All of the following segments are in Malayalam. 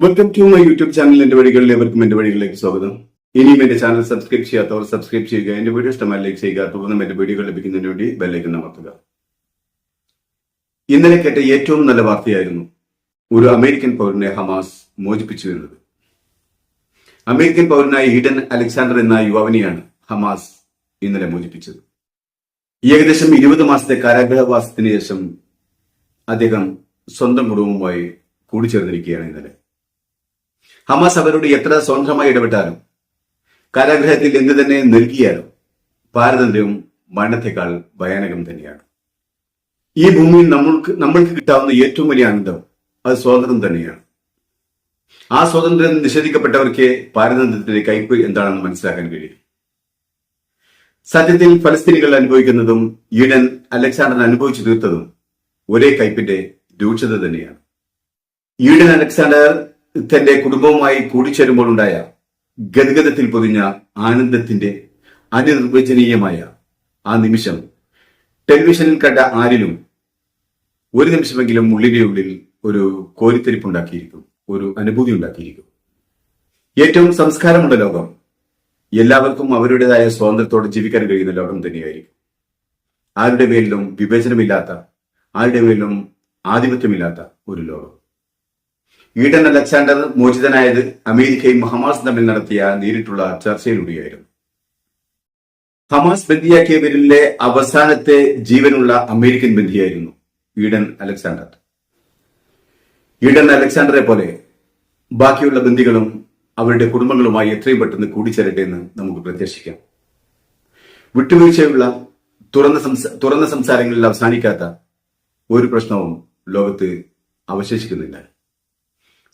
Welcome to my YouTube channel. എന്റെ വഴികളിൽ എവർക്കും എന്റെ വഴികളിലേക്ക് സ്വാഗതം. ഇനിയും എന്റെ ചാനൽ സബ്സ്ക്രൈബ് ചെയ്യാത്തവർ സബ്സ്ക്രൈബ് ചെയ്യുക. എന്റെ വീഡിയോ ഇഷ്ടമായി ലൈക്ക് ചെയ്യുക. തുടർന്ന് എന്റെ വീഡിയോകൾ ലഭിക്കുന്നതിന് വേണ്ടി ബെല്ലൈക്കൻ അമർത്തുക. ഇന്നലെ കേട്ട ഏറ്റവും നല്ല വാർത്തയായിരുന്നു ഒരു അമേരിക്കൻ പൗരനെ ഹമാസ് മോചിപ്പിച്ചു എന്നത്. അമേരിക്കൻ പൗരനായ ഈഡൻ അലക്സാണ്ടർ എന്ന യുവാവിനെയാണ് ഹമാസ് ഇന്നലെ മോചിപ്പിച്ചത്. ഏകദേശം ഇരുപത് മാസത്തെ കാരാഗ്രഹവാസത്തിന് ശേഷം അദ്ദേഹം സ്വന്തം കുടുംബവുമായി കൂടിച്ചേർന്നിരിക്കുകയാണ് ഇന്നലെ. ഹമാസ് അവരോട് എത്ര സ്വതന്ത്രമായി ഇടപെട്ടാലും കാരാഗ്രഹത്തിൽ എന്ത് തന്നെ നൽകിയാലും പാരതന്ത്ര്യവും മരണത്തെക്കാൾ ഭയാനകം തന്നെയാണ്. ഈ ഭൂമിയിൽ നമ്മൾക്ക് നമ്മൾക്ക് കിട്ടാവുന്ന ഏറ്റവും വലിയ ആനന്ദം അത് സ്വാതന്ത്ര്യം തന്നെയാണ്. ആ സ്വാതന്ത്ര്യം നിഷേധിക്കപ്പെട്ടവർക്ക് പാരതന്ത്ര്യത്തിന്റെ കയ്പ് എന്താണെന്ന് മനസ്സിലാക്കാൻ കഴിയും. സത്യത്തിൽ ഫലസ്തീനികൾ അനുഭവിക്കുന്നതും ഈഡൻ അലക്സാണ്ടർ അനുഭവിച്ചു തീർത്തതും ഒരേ കയ്പിന്റെ രൂക്ഷത തന്നെയാണ്. ഈഡൻ അലക്സാണ്ടർ തന്റെ കുടുംബവുമായി കൂടിച്ചേരുമ്പോൾ ഉണ്ടായ ഗദ്ഗതത്തിൽ പൊതിഞ്ഞ ആനന്ദത്തിന്റെ അനിർവചനീയമായ ആ നിമിഷം ടെലിവിഷനിൽ കണ്ട ആരിലും ഒരു നിമിഷമെങ്കിലും ഉള്ളിന്റെ ഉള്ളിൽ ഒരു കോരിത്തെരിപ്പുണ്ടാക്കിയിരിക്കും ഒരു അനുഭൂതി ഉണ്ടാക്കിയിരിക്കും. ഏറ്റവും സംസ്കാരമുള്ള ലോകം എല്ലാവർക്കും അവരുടേതായ സ്വാതന്ത്ര്യത്തോടെ ജീവിക്കാൻ കഴിയുന്ന ലോകം തന്നെയായിരിക്കും. ആരുടെ മേലിലും വിവേചനമില്ലാത്ത ആരുടെ മേലിലും ആധിപത്യമില്ലാത്ത ഒരു ലോകം. ഈഡൻ അലക്സാണ്ടർ മോചിതനായത് അമേരിക്കയും ഹമാസും തമ്മിൽ നടത്തിയ നേരിട്ടുള്ള ചർച്ചയിലൂടെയായിരുന്നു. ഹമാസ് ബന്ദിയാക്കിയവരിലെ അവസാനത്തെ ജീവനുള്ള അമേരിക്കൻ ബന്ധിയായിരുന്നു ഈഡൻ അലക്സാണ്ടർ. ഈഡൻ അലക്സാണ്ടറെ പോലെ ബാക്കിയുള്ള ബന്ധികളും അവരുടെ കുടുംബങ്ങളുമായി എത്രയും പെട്ടെന്ന് കൂടിച്ചേരട്ടെ എന്ന് നമുക്ക് പ്രത്യാശിക്കാം വിട്ടുവീഴ്ചയുള്ള തുറന്ന സംസാ തുറന്ന സംസാരങ്ങളിൽ അവസാനിക്കാത്ത ഒരു പ്രശ്നവും ലോകത്ത് അവശേഷിക്കുന്നില്ല.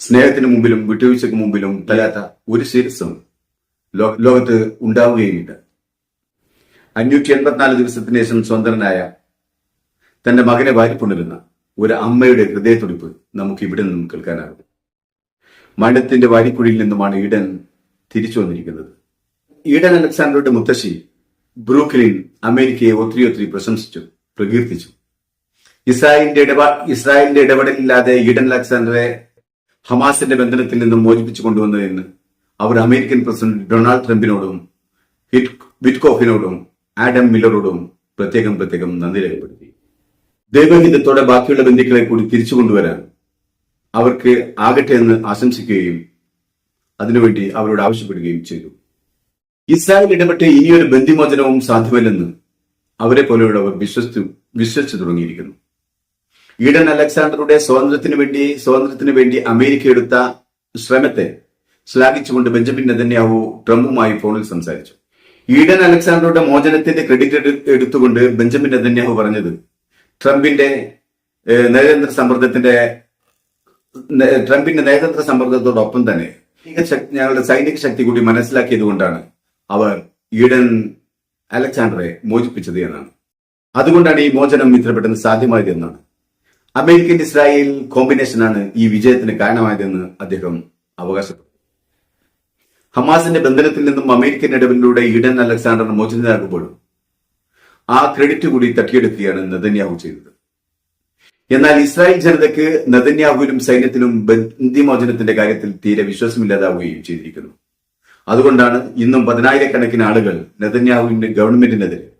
സ്നേഹത്തിന് മുമ്പിലും വിട്ടുവീഴ്ചയ്ക്ക് മുമ്പിലും തരാത്ത ഒരു ശിരസും ലോകത്ത് ഉണ്ടാവുകയുമില്ല. അഞ്ഞൂറ്റി എൺപത്തിനാല് ദിവസത്തിന് ശേഷം സ്വതന്ത്രനായ തന്റെ മകനെ വാരിക്കൊണ്ടിരുന്ന ഒരു അമ്മയുടെ ഹൃദയത്തുടിപ്പ് നമുക്ക് ഇവിടെ നിന്നും കേൾക്കാനാകും. മണ്ഡത്തിന്റെ വാരിക്കുഴിയിൽ നിന്നുമാണ് ഈഡൻ തിരിച്ചു വന്നിരിക്കുന്നത്. ഈഡൻ അലക്സാണ്ടറുടെ മുത്തശ്ശി ബ്രൂക്ലിൻ അമേരിക്കയെ ഒത്തിരി ഒത്തിരി പ്രശംസിച്ചു പ്രകീർത്തിച്ചു. ഇസ്രായേലിന്റെ ഇടപാ ഇസ്രായേലിന്റെ ഇടപെടലില്ലാതെ ഈഡൻ അലക്സാണ്ടറെ ഹമാസിന്റെ ബന്ധനത്തിൽ നിന്നും മോചിപ്പിച്ചു കൊണ്ടുവന്നതെന്ന് അവർ അമേരിക്കൻ പ്രസിഡന്റ് ഡൊണാൾഡ് ട്രംപിനോടും വിറ്റ്കോഫിനോടും ആഡം മില്ലറോടും പ്രത്യേകം പ്രത്യേകം നന്ദി രേഖപ്പെടുത്തി. ദൈവഹിതത്തോടെ ബാക്കിയുള്ള ബന്ധുക്കളെ കൂടി തിരിച്ചു കൊണ്ടുവരാൻ അവർക്ക് ആകട്ടെ എന്ന് ആശംസിക്കുകയും അതിനുവേണ്ടി അവരോട് ആവശ്യപ്പെടുകയും ചെയ്തു. ഇസ്രായേൽ ഇടപെട്ട് ഇനിയൊരു ബന്ധിമോചനവും സാധ്യമല്ലെന്ന് അവരെ പോലെയുള്ളവർ വിശ്വസിച്ചു വിശ്വസിച്ചു തുടങ്ങിയിരിക്കുന്നു. ഈഡൻ അലക്സാണ്ടറുടെ സ്വാതന്ത്ര്യത്തിന് വേണ്ടി സ്വാതന്ത്ര്യത്തിന് വേണ്ടി അമേരിക്ക എടുത്ത ശ്രമത്തെ ശ്ലാഘിച്ചുകൊണ്ട് ബെഞ്ചമിൻ നെതന്യാഹു ട്രംപുമായി ഫോണിൽ സംസാരിച്ചു. ഈഡൻ അലക്സാണ്ടറുടെ മോചനത്തിന്റെ ക്രെഡിറ്റ് എടു- എടുത്തുകൊണ്ട് ബെഞ്ചമിൻ നെതന്യാഹു പറഞ്ഞത് ട്രംപിന്റെ നയതന്ത്ര സമ്മർദ്ദത്തിന്റെ ട്രംപിന്റെ നയതന്ത്ര സമ്മർദ്ദത്തോടൊപ്പം തന്നെ ഞങ്ങളുടെ സൈനിക ശക്തി കൂടി മനസ്സിലാക്കിയത് കൊണ്ടാണ് അവർ ഈഡൻ അലക്സാണ്ടറെ മോചിപ്പിച്ചത് എന്നാണ്. അതുകൊണ്ടാണ് ഈ മോചനം ഇത്ര പെട്ടെന്ന് സാധ്യമായത് എന്നാണ്. അമേരിക്കൻ ഇസ്രായേൽ കോമ്പിനേഷനാണ് ഈ വിജയത്തിന് കാരണമായതെന്ന് അദ്ദേഹം അവകാശപ്പെട്ടു. ഹമാസിന്റെ ബന്ധനത്തിൽ നിന്നും അമേരിക്കൻ ഇടപെടലിലൂടെ ഈഡൻ അലക്സാണ്ടർ മോചിതനാകുമ്പോഴും ആ ക്രെഡിറ്റ് കൂടി തട്ടിയെടുക്കുകയാണ് നെതന്യാഹു ചെയ്തത്. എന്നാൽ ഇസ്രായേൽ ജനതയ്ക്ക് നെതന്യാഹുവിനും സൈന്യത്തിനും ബന്ധിമോചനത്തിന്റെ കാര്യത്തിൽ തീരെ വിശ്വാസമില്ലാതാവുകയും ചെയ്തിരിക്കുന്നു. അതുകൊണ്ടാണ് ഇന്നും പതിനായിരക്കണക്കിന് ആളുകൾ നെതന്യാഹുവിന്റെ ഗവൺമെന്റിനെതിരെ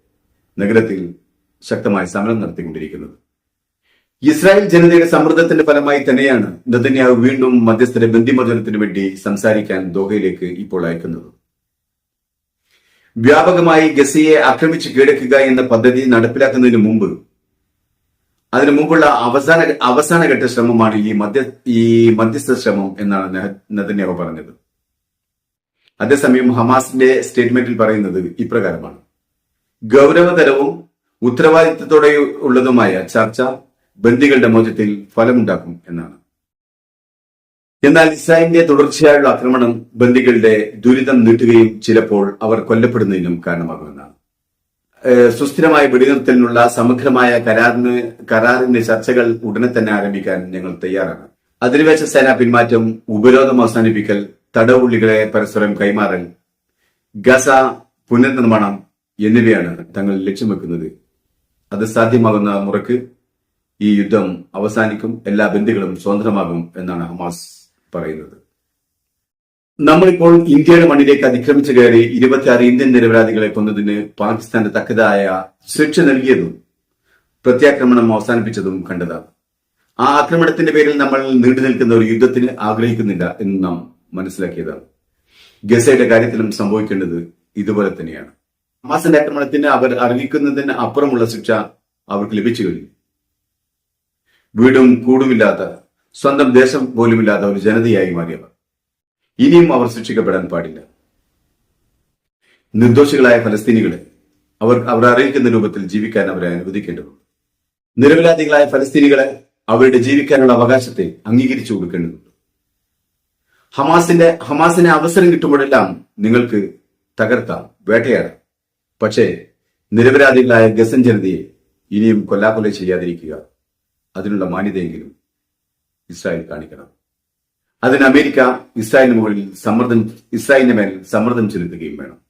നഗരത്തിൽ ശക്തമായ സമരം നടത്തിക്കൊണ്ടിരിക്കുന്നത്. ഇസ്രായേൽ ജനതയുടെ സമ്മർദ്ദത്തിന്റെ ഫലമായി തന്നെയാണ് നെതന്യാഹു വീണ്ടും മധ്യസ്ഥരെ ബന്ധിമർദ്ദനത്തിന് വേണ്ടി സംസാരിക്കാൻ ദോഹയിലേക്ക് ഇപ്പോൾ അയക്കുന്നത്. വ്യാപകമായി ഗസയെ ആക്രമിച്ച് കീഴടക്കുക എന്ന പദ്ധതി നടപ്പിലാക്കുന്നതിന് മുമ്പ് അതിനു മുമ്പുള്ള അവസാന അവസാനഘട്ട ശ്രമമാണ് ഈ മധ്യ ഈ മധ്യസ്ഥ ശ്രമം എന്നാണ് നെതന്യാഹു പറഞ്ഞത്. അതേസമയം ഹമാസിന്റെ സ്റ്റേറ്റ്മെന്റിൽ പറയുന്നത് ഇപ്രകാരമാണ്. ഗൗരവതരവും ഉത്തരവാദിത്തത്തോടെ ഉള്ളതുമായ ചർച്ച ബന്ദികളുടെ മോചത്തിൽ ഫലമുണ്ടാക്കും എന്നാണ്. എന്നാൽ ഇസ്രായേലിന്റെ തുടർച്ചയായുള്ള ആക്രമണം ബന്ദികളുടെ ദുരിതം നീട്ടുകയും ചിലപ്പോൾ അവർ കൊല്ലപ്പെടുന്നതിനും കാരണമാകുമെന്നാണ്. സുസ്ഥിരമായ വെടിനിർത്തലിനുള്ള സമഗ്രമായ കരാറിന് കരാറിന്റെ ചർച്ചകൾ ഉടനെ തന്നെ ആരംഭിക്കാൻ ഞങ്ങൾ തയ്യാറാണ്. അധിനിവേശ സേന പിന്മാറ്റം ഉപരോധം അവസാനിപ്പിക്കൽ തടവുള്ളികളെ പരസ്പരം കൈമാറൽ ഗസ പുനർനിർമ്മാണം എന്നിവയാണ് തങ്ങൾ ലക്ഷ്യം വെക്കുന്നത്. അത് സാധ്യമാകുന്ന മുറക്ക് ഈ യുദ്ധം അവസാനിക്കും എല്ലാ ബന്ധുക്കളും സ്വതന്ത്രമാകും എന്നാണ് ഹമാസ് പറയുന്നത്. നമ്മളിപ്പോൾ ഇന്ത്യയുടെ മണ്ണിലേക്ക് അതിക്രമിച്ചു കയറി ഇരുപത്തിയാറ് ഇന്ത്യൻ നിരപരാധികളെ കൊന്നതിന് പാകിസ്ഥാന്റെ തക്കതായ ശിക്ഷ നൽകിയതും പ്രത്യാക്രമണം അവസാനിപ്പിച്ചതും കണ്ടതാണ്. ആ ആക്രമണത്തിന്റെ പേരിൽ നമ്മൾ നീണ്ടു നിൽക്കുന്ന ഒരു യുദ്ധത്തിന് ആഗ്രഹിക്കുന്നില്ല എന്ന് നാം മനസ്സിലാക്കിയതാണ്. ഗസയുടെ കാര്യത്തിലും സംഭവിക്കേണ്ടത് ഇതുപോലെ തന്നെയാണ്. ഹമാസിന്റെ ആക്രമണത്തിന് അവർ അറിയിക്കുന്നതിന് അപ്പുറമുള്ള ശിക്ഷ അവർക്ക് ലഭിച്ചു കഴിഞ്ഞു. വീടും കൂടുമില്ലാത്ത സ്വന്തം ദേശം പോലുമില്ലാത്ത ഒരു ജനതയായി മാറിയവർ. ഇനിയും അവർ ശിക്ഷിക്കപ്പെടാൻ പാടില്ല. നിർദോഷികളായ ഫലസ്തീനികളെ അവർ അവർ അറിയിക്കുന്ന രൂപത്തിൽ ജീവിക്കാൻ അവരെ അനുവദിക്കേണ്ടതുണ്ട്. നിരപരാധികളായ ഫലസ്തീനികളെ അവരുടെ ജീവിക്കാനുള്ള അവകാശത്തെ അംഗീകരിച്ചു കൊടുക്കേണ്ടതുണ്ട്. ഹമാസിന്റെ ഹമാസിനെ അവസരം കിട്ടുമ്പോഴെല്ലാം നിങ്ങൾക്ക് തകർക്കാം വേട്ടയാടാം. പക്ഷേ നിരപരാധികളായ ഗസൻ ജനതയെ ഇനിയും കൊല്ലാക്കൊല ചെയ്യാതിരിക്കുക അതിനുള്ള മാന്യതയെങ്കിലും ഇസ്രായേൽ കാണിക്കണം. അതിന് അമേരിക്ക ഇസ്രായേലിന് മുകളിൽ സമ്മർദ്ദം ഇസ്രായേലിന്റെ മേൽ സമ്മർദ്ദം ചെലുത്തുകയും വേണം.